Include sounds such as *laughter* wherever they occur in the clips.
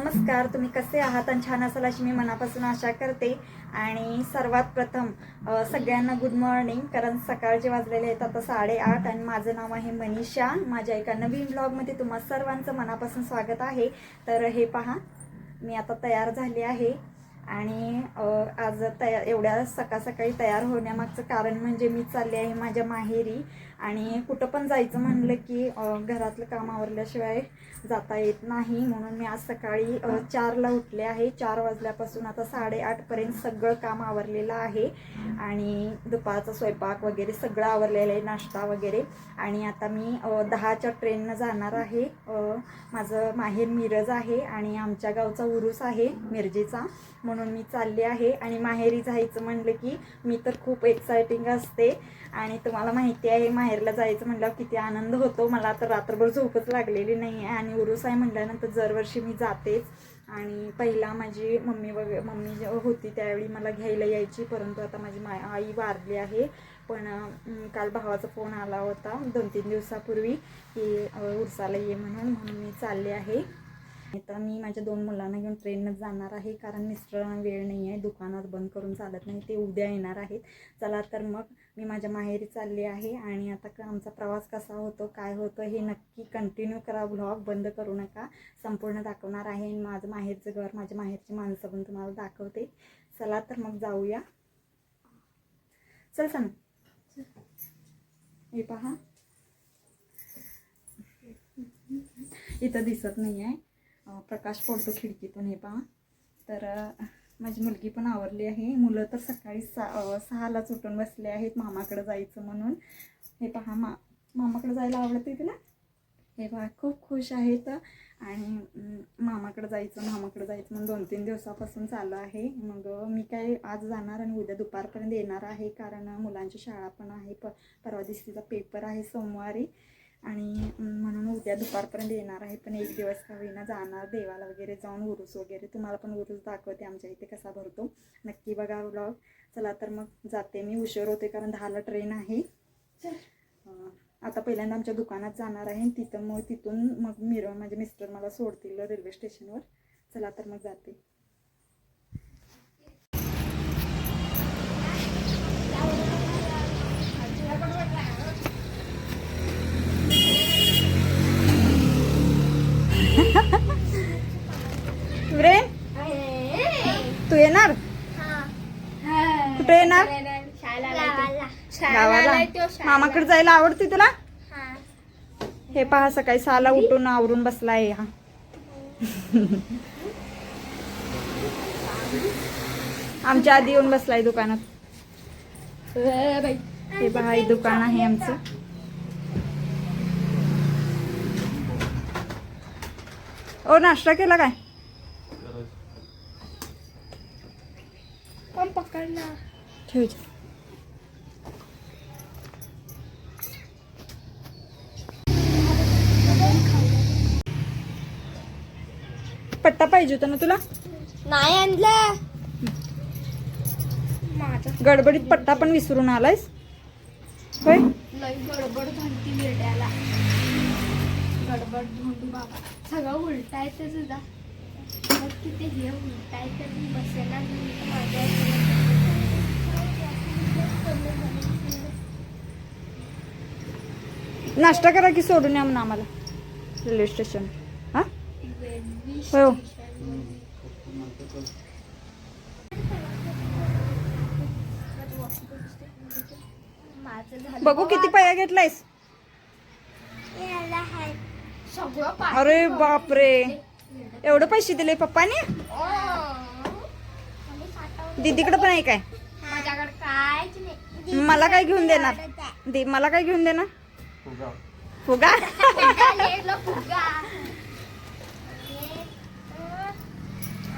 नमस्कार तुम्ही कसे आहात आणि छान असाल अशी मी मनापासून आशा करते. आणि सर्वात प्रथम सगळ्यांना गुड मॉर्निंग कारण सकाळचे वाजलेले आहेत आता साडेआठ आणि माझं नाव आहे मनीषा. माझ्या एका नवीन ब्लॉगमध्ये तुम्हा सर्वांचं मनापासून स्वागत आहे. तर हे पहा मी आता तयार झाले आहे. आणि आज तया एवढ्या सकाळ सकाळी तयार होण्यामागचं कारण म्हणजे मी चालले आहे माझ्या माहेरी. आणि कुठं पण जायचं म्हणलं की घरातलं काम आवरल्याशिवाय जाता येत नाही. म्हणून मी आज सकाळी चारला उठले आहे. चार वाजल्यापासून आता साडेआठपर्यंत सगळं काम आवरलेलं आहे. आणि दुपारचा स्वयंपाक वगैरे सगळं आवरलेलं आहे नाश्ता वगैरे. आणि आता मी दहाच्या ट्रेननं जाणार आहे. माझं माहेर मिरज आहे आणि आमच्या गावचा उरूस आहे मिरजेचा. म्हणून मी चालले आहे. आणि माहेरी जायचं म्हणलं की मी तर खूप एक्सायटिंग असते. आणि तुम्हाला माहिती आहे माहेरला जायचं म्हटल्यावर किती आनंद होतो. मला तर रात्रभर झोपच लागलेली नाही आहे आणि उरूस आहे म्हटल्यानंतर दरवर्षी मी जातेच. आणि पहिला माझी मम्मी वगैरे मम्मी होती त्यावेळी मला घ्यायला यायची. परंतु आता माझी मा आई वारली आहे. पण काल भावाचा फोन आला होता दोन तीन दिवसापूर्वी की उरसाला ये म्हणून. म्हणून मी चालले आहे. आता मी माझ्या दोन मुलांना घेऊन ट्रेननं जाणार आहे कारण मिस्टरांना वेळ नाही आहे दुकानात बंद करून चालत नाही ते उद्या येणार आहेत. चला तर मग मी माझ्या माहेरी चालली आहे आणि आता क- आमचा प्रवास कसा होतो काय होतं हे नक्की कंटिन्यू करा ब्लॉग बंद करू नका. संपूर्ण दाखवणार आहे आणि माझं माहेरचं घर माझ्या माहेरची माणसं पण तुम्हाला दाखवते. चला तर मग जाऊया. चल सांग हे पहा. इथं दिसत नाही आहे प्रकाश पडतो खिडकीतून हे पहा. तर माझी मुलगी पण आवरली आहे. मुलं तर सकाळी सा सहालाच उठून बसले आहेत मामाकडं जायचं म्हणून. हे पहा मा मामाकडं जायला आवडते तिला? हे पहा खूप खुश आहेत. आणि मामाकडं जायचं मामाकडं जायचं म्हणून दोन तीन दिवसापासून चालू आहे. मग मी काय आज जाणार आणि उद्या दुपारपर्यंत येणार आहे कारण मुलांची शाळा पण आहे. प परवा दिवशी तिचा पेपर आहे सोमवारी. आणि म्हणून उद्या दुपारपर्यंत येणार आहे पण एक दिवस का होईना जाणार देवाला वगैरे जाऊन उरूस वगैरे. तुम्हाला पण उरूस दाखवते आमच्या इथे कसा भरतो. नक्की बघा ब्लॉग चला तर मग जाते मी. उशीर होते कारण दहाला ट्रेन आहे. आता पहिल्यांदा आमच्या दुकानात जाणार आहे तिथं मग तिथून मग मिरव माझे मिस्टर मला सोडतील रेल्वे स्टेशनवर चला तर मग जाते. रे तू येणार? कुठे येणार? गावाला. मामाकडे जायला आवडते तुला? हे पहा सकाळी सहाला उठून आवरून बसलाय हा. आमच्या आधी येऊन बसलाय दुकानात. हे पहा दुकान आहे आमचं. ओ नाश्ता केला काय? ठेव. पट्टा पाहिजे होता ना तुला? नाही आणलं. माझा. गडबडीत पट्टा पण विसरून आलायस? होय? लई गडबड झाली गडबड धोंडी बाबा. सगळं उलटा येते सुद्धा. मग किती हे उलटा येते मी बसेना माझ्या नाश्ता करा की सोडून या म्हणून आम्हाला. Railway station. हा? हो. बघू किती पाया घेतलायस. अरे बापरे. एवढं पैसे दिले पप्पाने? दीदीकडे पण आहे काय? माझ्याकडे कायच नाही. मला काय घेऊन देणार? दी मला काय घेऊन देणार? फुगा.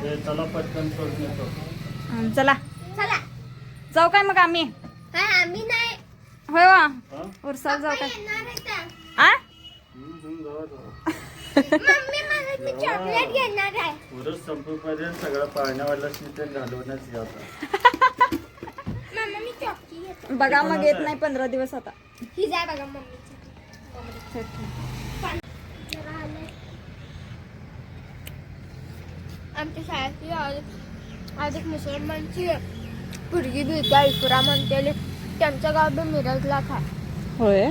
हे चला हं, चला. चला. जाऊ काय मग आम्ही? हा आम्ही नाही. होय वा. हा? उरसाला जाऊ काय? चॉकलेट घेणार आहे. उरस संपेपर्यंत सगळं पाळण्यावाला ते घालवण्याच आता. मम्मी मी चॉकी घेतो. बघा मग येत नाही पंधरा दिवस आता. ही जाय बघा आलंय. आमच्या शाळेतली आज- आज एक मुसलमानची पुरगी बिरग्या इफुरा म्हणते त्यांचं गाव बी मिरजलाच आहे होय?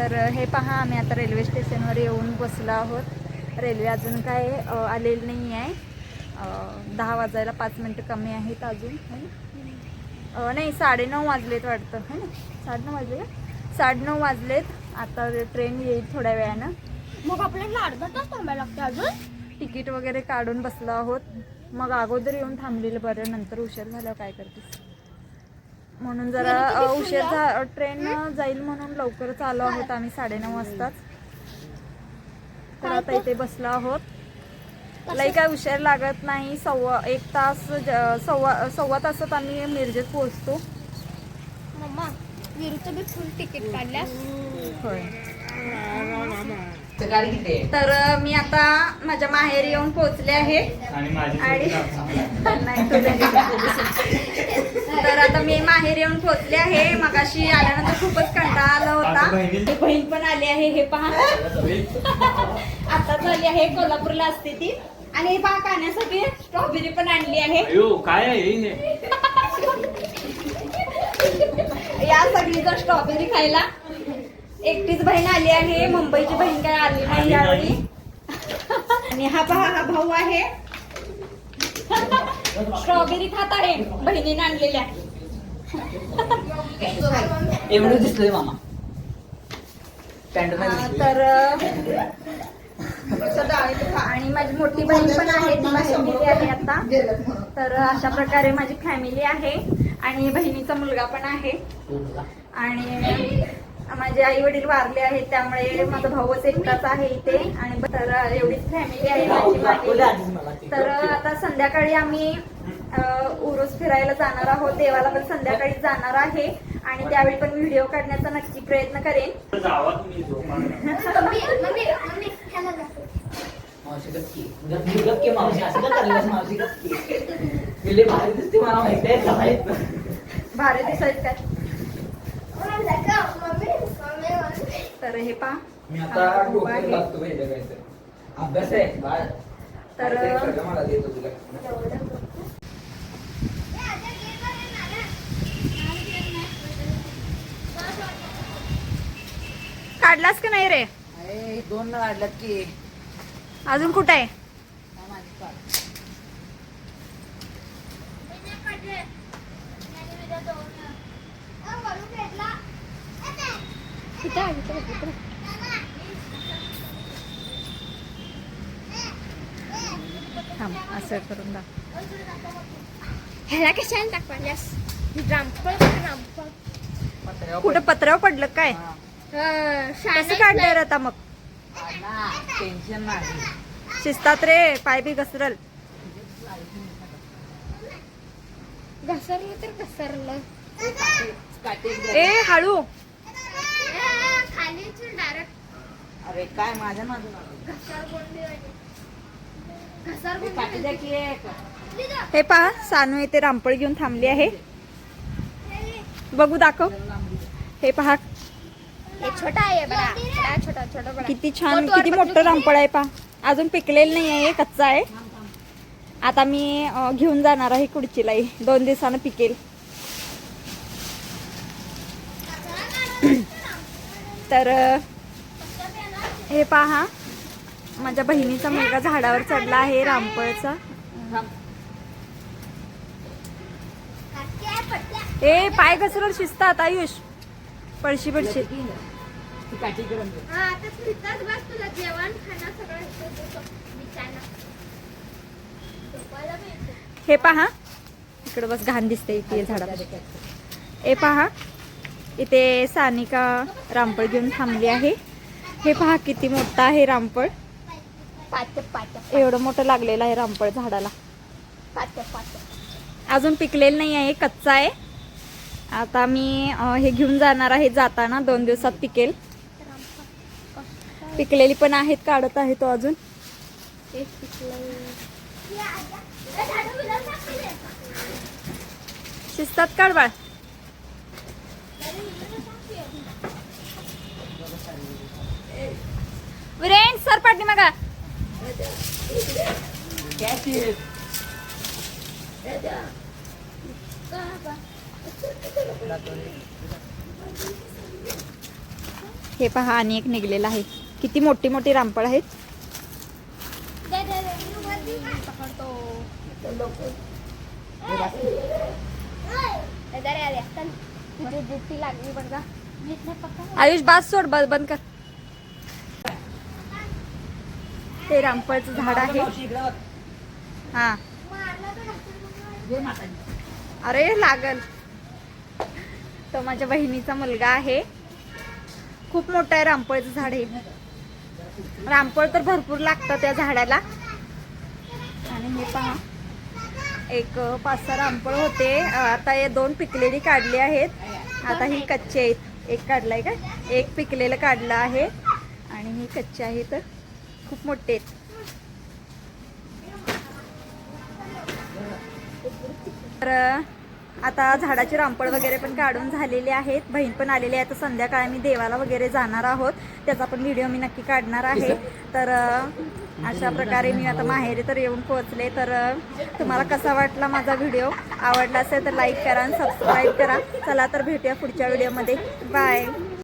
तर हे पहा आम्ही आता रेल्वे स्टेशनवर येऊन बसलो आहोत. रेल्वे अजून काय आलेली नाही आहे. दहा वाजायला पाच मिनटं कमी आहेत अजून. है? नाही साडेनऊ वाजलेत वाटतं. है? ना साडेनऊ वाजले का? साडेनऊ वाजलेत. आता ट्रेन येईल थोड्या वेळानं. मग आपल्याला अर्धा तास थांबायला लागते अजून? तिकीट वगैरे काढून बसलो आहोत. मग अगोदर येऊन थांबलेलं बरं नंतर उशीर झाल्यावर काय करतेस? म्हणून जरा उशीर? झा ट्रेन जाईल म्हणून लवकरच आलो आहोत आम्ही साडेनऊ वाजताच. तर आता? इथे बसलो आहोत. लई काय उशीर लागत नाही. सव्वा एक तास सव्वा सव्वा तासात आम्ही मिरजेत पोहोचतो. मम्मा विरूचं बी फुल तिकीट काढल्यास? होय. तर मी आता माझ्या माहेरी येऊन पोहोचले आहे. आणि *laughs* तर आता मी माहेर येऊन पोहोचले आहे. मगाशी आल्यानंतर खूपच कंटाळा आला होता. बहिणी- ही बहीण पण आली आहे हे पहा. आता झाली आहे कोल्हापूरला असते ती. आणि हे पहा खाण्यासाठी स्ट्रॉबेरी पण आणली आहे. अयो काय आहे हे? या सगळी जर स्ट्रॉबेरी खायला. एकटीच बहीण आली आहे मुंबईची बहीण काय आली नाही. यावेळी. आणि हा पहा हा भाऊ आहे. स्ट्रॉबेरी खात आहे. बहिणीने आणलेल्या. एवढं दिसतोय मामा. हा, तर आणि माझी मोठी बहीण पण आहे ती गेली आहे आता. तर अशा प्रकारे माझी फॅमिली आहे. आणि बहिणीचा मुलगा पण आहे. आणि माझे आई वडील वारले आहेत त्यामुळे माझा भाऊच एकटाच आहे इथे. आणि तर एवढीच फॅमिली आहे माझी माझी तर आता संध्याकाळी आम्ही उरूस फिरायला जाणार आहोत. देवाला पण संध्याकाळी जाणार आहे. आणि त्यावेळी पण व्हिडिओ काढण्याचा नक्की प्रयत्न करेन. भारी दिसते काय? तर हे पहा. मी आता. अभ्यास आहे तर- काढलास का नाही रे? दोन वाढल्यात की. अजून कुठं आहे? कुठं आहे? असं करून दाख ह्याला कशाने दाखवायलास रामफळ रामफळ? कुठं पत्र्यावर पडलं काय? कसं काढलं रे आता मग? ना, टेन्शन नाही. शिस्तात रे पाय बी घसरल. घसरलं तर घसरलं. ए हळू. अरे काय माझ्या माझं हे. हे पहा सानू येते रामपळ घेऊन थांबली आहे. बघू दाखव. हे पहा. छोटा आहे बडा बडा छोटा छोटा बडा किती छान किती मोठं रामपळ आहे पहा. अजून पिकलेलं नाही आहे कच्चा आहे. आता मी घेऊन जाणार आहे कुडचीलाही दोन दिवसानं पिकेल. तर हे पहा. माझ्या बहिणीचा मुलगा झाडावर चढला आहे रामपळचा ए पाय घसरून शिजतात आयुष. पडशी पडशी हे पहा. इकडे बस घाण दिसते इथे झाडा हे पहा. इथे सानिका रामपळ घेऊन थांबली आहे. हे पहा किती मोठा आहे रामपळ एवढं मोठं लागलेलं आहे रामपळ झाडाला. अजून पिकलेलं नाही आहे कच्चा आहे. आता मी हे घेऊन जाणार आहे जाताना दोन दिवसात पिकेल. पिकलेली पण आहेत काढत आहे तो अजून. शिस्तात काढ बाळ? विरेन सर पाठी मागा. Catch it. हे पहा आणि एक निघलेला आहे किती मोठी मोठी रामपळ आहेत आयुष बास सोड बस बंद कर ते रामफळचं झाड आहे. हा तर. अरे लागल. तो माझ्या बहिणीचा मुलगा आहे. खूप मोठं आहे रामफळचं झाड हे. रामफळ तर भरपूर लागतं त्या झाडाला. आणि हे पहा. एक पाच सहा रामफळ होते. आता हे दोन पिकलेली काढली आहेत. आता ही कच्ची आहेत. एक काढलाय का? एक पिकलेलं काढलं आहे. आणि ही कच्ची आहेत खूप मोठे आहेत. तर आता झाडाची रामपळ वगैरे पण काढून झालेली आहेत. बहीण पण आलेली आहे. तर संध्याकाळ मी देवाला वगैरे जाणार आहोत. त्याचा पण व्हिडिओ मी नक्की काढणार आहे. तर अशा प्रकारे मी आता माहेरी तर येऊन पोहोचले. तर तुम्हाला कसा वाटला माझा व्हिडिओ? आवडला असेल तर लाईक करा आणि सबस्क्राईब करा. चला तर भेटूया पुढच्या व्हिडिओमध्ये बाय